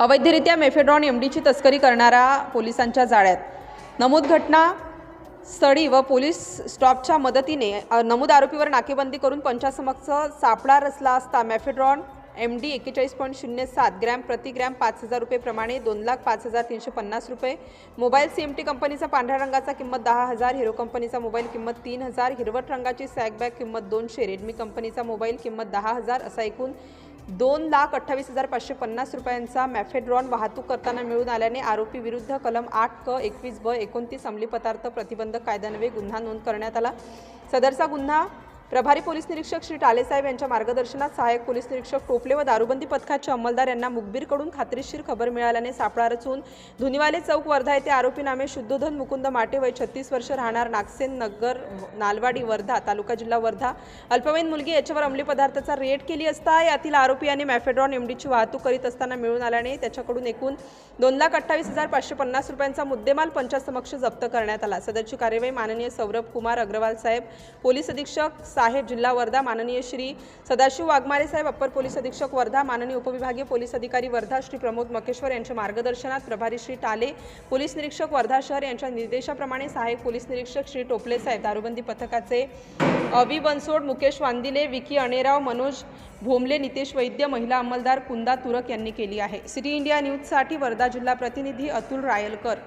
अवैधरित्या mephedrone M डीची तस्करी करणाऱ्या पोलिसांच्या जाळ्यात. नमूद घटना स्थळी व पोलीस स्टॉपच्या मदतीने नमूद आरोपीवर नाकेबंदी करून पंचासमक्ष सापळा रचला असता मॅफेड्रॉन एम डी एक्केचाळीस पॉईंट शून्य सात ग्रॅम प्रति ग्रॅम पाच हजार रुपये प्रमाणे दोन लाख पाच हजार तीनशे पन्नास रुपये मोबाईल सी एम टी कंपनीचा पांढऱ्या रंगाचा किंमत दहा हजार हिरो कंपनीचा मोबाईल किंमत तीन हजार हिरवट रंगाची सॅकबॅग किंमत दोनशे रेडमी कंपनीचा मोबाईल किंमत दहा हजार असा एकूण दोन लाख अठ्ठावीस हजार पाचशे पन्नास रुपयांचा मॅफेड्रॉन वाहतूक करताना मिळून आल्याने आरोपी विरुद्ध कलम आठ क एकवीस ब एकोणतीस अंमली पदार्थ प्रतिबंधक कायद्यान्वये गुन्हा नोंद करण्यात आला. सदरचा गुन्हा प्रभारी पोलीस निरीक्षक श्री टालेसाहेब यांच्या मार्गदर्शनात सहाय्यक पोलीस निरीक्षक टोपले व दारूबंदी पथकाचे अंमलदार यांना मुखबीरकडून खात्रीशीर खबर मिळाल्याने सापळा रचून धुनीवाले चौक वर्धा येथे आरोपी नामे शुद्धोधन मुकुंद माटे वय छत्तीस वर्ष राहणार नागसेन नगर नालवाडी वर्धा तालुका जिल्हा वर्धा. अल्पवयीन मुलगी याच्यावर अंमली पदार्थाचा रेट केली असता यातील आरोपी यांनी मॅफेड्रॉन एमडीची वाहतूक करीत असताना मिळून आल्याने त्याच्याकडून एकूण दोन लाख अठ्ठावीस हजार पाचशे पन्नास रुपयांचा मुद्देमाल पंचासमक्ष जप्त करण्यात आला. सदरची कार्यवाही माननीय सौरभ कुमार अग्रवाल साहेब पोलीस अधीक्षक साहेब जिल्हा वर्धा माननीय श्री सदाशिव वाघमारे साहेब अप्पर पोलीस अधीक्षक वर्धा माननीय उपविभागीय पोलीस अधिकारी वर्धा श्री प्रमोद मकेश्वर यांच्या मार्गदर्शनात प्रभारी श्री टाले पोलीस निरीक्षक वर्धा शहर यांच्या निर्देशाप्रमाणे सहाय्यक पोलीस निरीक्षक श्री टोपले साहेब दारूबंदी पथकाचे अवि बनसोड मुकेश वांदिले विकी अणेराव मनोज भोमले नितेश वैद्य महिला अंमलदार कुंदा तुरक यांनी केली आहे. सिटी इंडिया न्यूजसाठी वर्धा जिल्हा प्रतिनिधी अतुल रायलकर.